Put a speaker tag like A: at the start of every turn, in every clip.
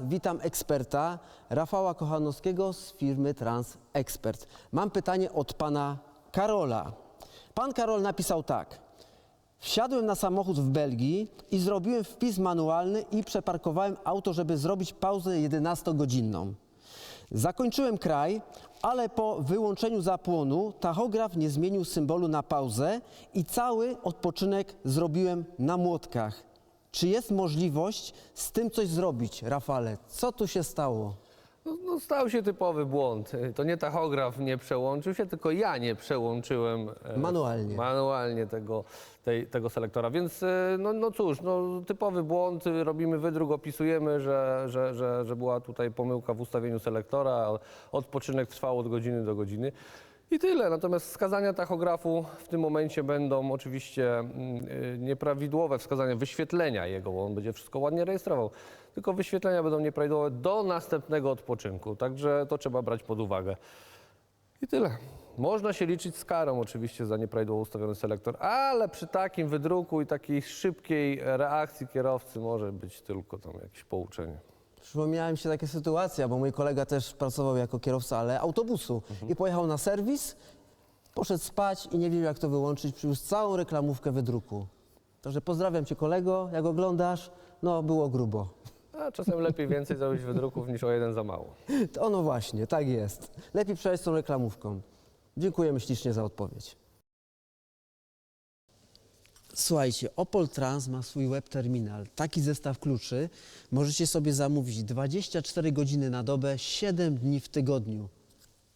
A: Witam eksperta Rafała Kochanowskiego z firmy Trans Expert. Mam pytanie od pana Karola. Pan Karol napisał tak. Wsiadłem na samochód w Belgii i zrobiłem wpis manualny i przeparkowałem auto, żeby zrobić pauzę 11-godzinną. Zakończyłem kraj, ale po wyłączeniu zapłonu tachograf nie zmienił symbolu na pauzę i cały odpoczynek zrobiłem na młotkach. Czy jest możliwość z tym coś zrobić, Rafale? Co tu się stało?
B: No, no stał się typowy błąd. To nie tachograf nie przełączył się, tylko ja nie przełączyłem e,
A: Manualnie.
B: manualnie tego, tej, tego selektora. Więc e, no, no cóż, no, typowy błąd, robimy wydruk, opisujemy, że, że, że, że była tutaj pomyłka w ustawieniu selektora, odpoczynek trwał od godziny do godziny. I tyle. Natomiast wskazania tachografu w tym momencie będą oczywiście mm, y, nieprawidłowe, wskazania wyświetlenia jego, bo on będzie wszystko ładnie rejestrował. Tylko wyświetlenia będą nieprawidłowe do następnego odpoczynku. Także to trzeba brać pod uwagę. I tyle. Można się liczyć z karą oczywiście za nieprawidłowo ustawiony selektor, ale przy takim wydruku i takiej szybkiej reakcji kierowcy może być tylko tam jakieś pouczenie.
A: Przypomniała mi się taka sytuacja, bo mój kolega też pracował jako kierowca, ale autobusu i pojechał na serwis, poszedł spać i nie wiedział jak to wyłączyć, przywiózł całą reklamówkę wydruku. Także pozdrawiam cię kolego, jak oglądasz, no było grubo.
B: A czasem lepiej więcej zrobić wydruków niż o jeden za mało.
A: To ono właśnie, tak jest. Lepiej przejść tą reklamówką. Dziękujemy ślicznie za odpowiedź. Słuchajcie, Opol Trans ma swój web terminal. Taki zestaw kluczy możecie sobie zamówić 24 godziny na dobę, 7 dni w tygodniu.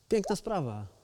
A: Piękna sprawa.